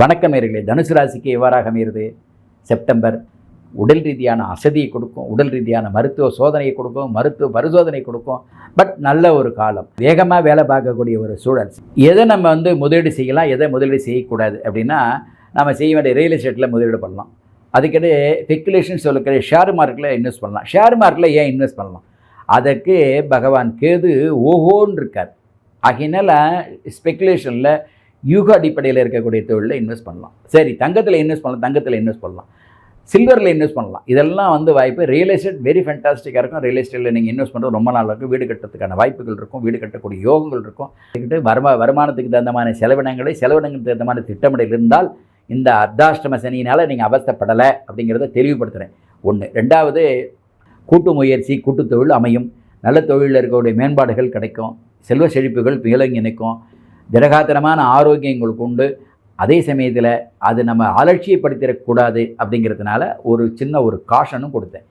வணக்கம் நேர்களே. தனுசு ராசிக்கு எவ்வாறாக அமைகிறது? செப்டம்பர் உடல் ரீதியான அசதியை கொடுக்கும் உடல் ரீதியான மருத்துவ சோதனையை கொடுக்கும் மருத்துவ பரிசோதனை கொடுக்கும். பட் நல்ல ஒரு காலம். வேகமாக வேலை பார்க்கக்கூடிய ஒரு சூழல். எதை நம்ம வந்து முதலீடு செய்யலாம் எதை முதலீடு செய்யக்கூடாது அப்படின்னா நம்ம செய்ய வேண்டிய ரியல் எஸ்டேட்டில் முதலீடு பண்ணலாம். அதுக்கிടെ ஸ்பெக்குலேஷன் சொல்லக்கூடிய ஷேர் மார்க்கெட்டில் இன்வெஸ்ட் பண்ணலாம். ஷேர் மார்க்கெட்டில் ஏன் இன்வெஸ்ட் பண்ணலாம்? அதற்கு பகவான் கேது ஓஹோன்னு இருக்கார். ஆகையினால ஸ்பெக்குலேஷனில் யூக அடிப்படையில் இருக்கக்கூடிய தொழிலில் இன்வெஸ்ட் பண்ணலாம். சரி தங்கத்தில் இன்வெஸ்ட் பண்ணலாம் தங்கத்தில் இன்வெஸ்ட் பண்ணலாம். சில்வரில் இன்வெஸ்ட் பண்ணலாம். இதெல்லாம் வந்து வாய்ப்பு ரியல் எஸ்டேட் வெரி ஃபேண்டாஸ்டிக்காக இருக்கும். ரியல் எஸ்டேட்டில் நீங்கள் இன்வெஸ்ட் பண்ணுறது ரொம்ப நாள் இருக்கும் வீடு கட்டுறதுக்கான வாய்ப்புகள் இருக்கும். வீடு கட்டக்கூடிய யோகங்கள் இருக்கும். இதுக்கிட்ட வருமா வருமானத்துக்கு தகுந்தமான செலவினங்களை செலவினங்களுக்கு தகுந்தமான திட்டமிடல் இருந்தால் இந்த அர்த்தாஷ்டம சனியினால் நீங்கள் அவஸ்தைப்படலை அப்படிங்கிறத தெளிவுபடுத்துகிறேன் ஒன்று ரெண்டாவது கூட்டு முயற்சி கூட்டுத் தொழில் அமையும். நல்ல தொழிலில் இருக்கக்கூடிய மேம்பாடுகள் கிடைக்கும். செல்வ செழிப்புகள் மேலங்கி நிற்கும். திடகாத்திரமான ஆரோக்கியங்களுக்கு உண்டு. அதே சமயத்தில் அது நம்ம அலட்சியப்படுத்திடக்கூடாது அப்படிங்கிறதுனால ஒரு சின்ன ஒரு காஷனும் கொடுத்தேன்.